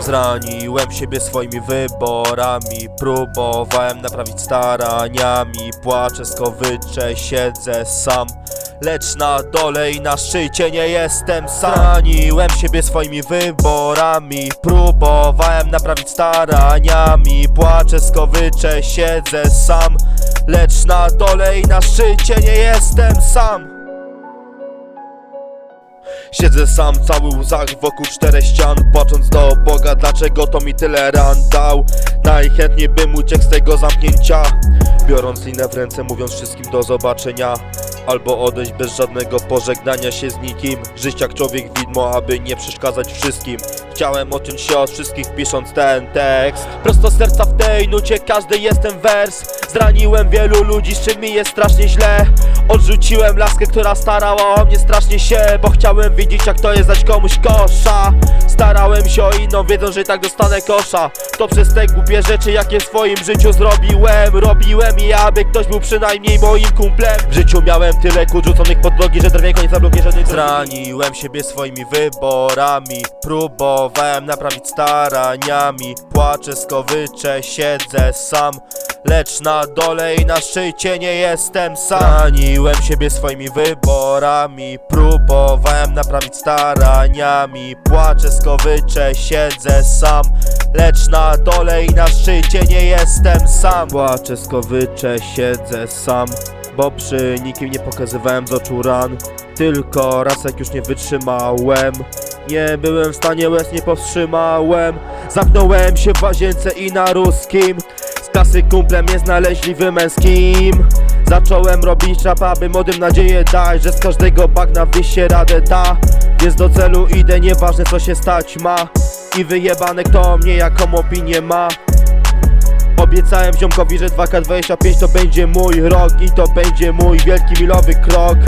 Zraniłem siebie swoimi wyborami. Próbowałem naprawić staraniami. Płaczę, skowyczę, siedzę sam. Lecz na dole i na szczycie nie jestem sam. Zraniłem siebie swoimi wyborami. Próbowałem naprawić staraniami. Płaczę, skowyczę, siedzę sam. Lecz na dole i na szczycie nie jestem sam Siedzę sam cały łzach wokół czterech ścian Płacząc do Boga, dlaczego to mi tyle ran dał. Najchętniej bym uciekł z tego zamknięcia Biorąc linę w ręce, mówiąc wszystkim do zobaczenia. Albo odejść bez żadnego pożegnania się z nikim. Żyć jak człowiek widmo, aby nie przeszkadzać wszystkim Chciałem odciąć się od wszystkich pisząc ten tekst. Prosto serca w tej nucie każdy jest ten wers. Zraniłem wielu ludzi, z czym mi jest strasznie źle. Odrzuciłem laskę, która starała o mnie strasznie się Bo chciałem wiedzieć jak to jest dać komuś kosza. Starałem się o inną, wiedząc, że tak dostanę kosza. To przez te głupie rzeczy, jakie w swoim życiu zrobiłem Robiłem i aby ktoś był przynajmniej moim kumplem. W życiu miałem tyle kłód rzuconych pod drogi, że drewnianko nie zablokuje żadnej Zraniłem siebie swoimi wyborami Próbowałem naprawić staraniami. Płaczę, skowyczę, siedzę sam. Lecz na dole i na szczycie nie jestem sam. Raniłem siebie swoimi wyborami. Próbowałem naprawić staraniami. Płaczę, skowyczę, siedzę sam. Lecz na dole i na szczycie nie jestem sam. Płaczę, skowyczę, siedzę sam. Bo przy nikim nie pokazywałem z oczu ran. Tylko raz jak już nie wytrzymałem Nie byłem w stanie łez, nie powstrzymałem. Zamknąłem się w łazience i na ruskim. Z klasy kumplem nieznaleźliwym męskim. Zacząłem robić rap, aby młodym nadzieję dać Że z każdego bagna wyjść się radę da. Więc do celu idę, nieważne co się stać ma. I wyjebane kto mnie jaką opinię ma. Obiecałem ziomkowi, że 2K25 to będzie mój rok I to będzie mój wielki milowy krok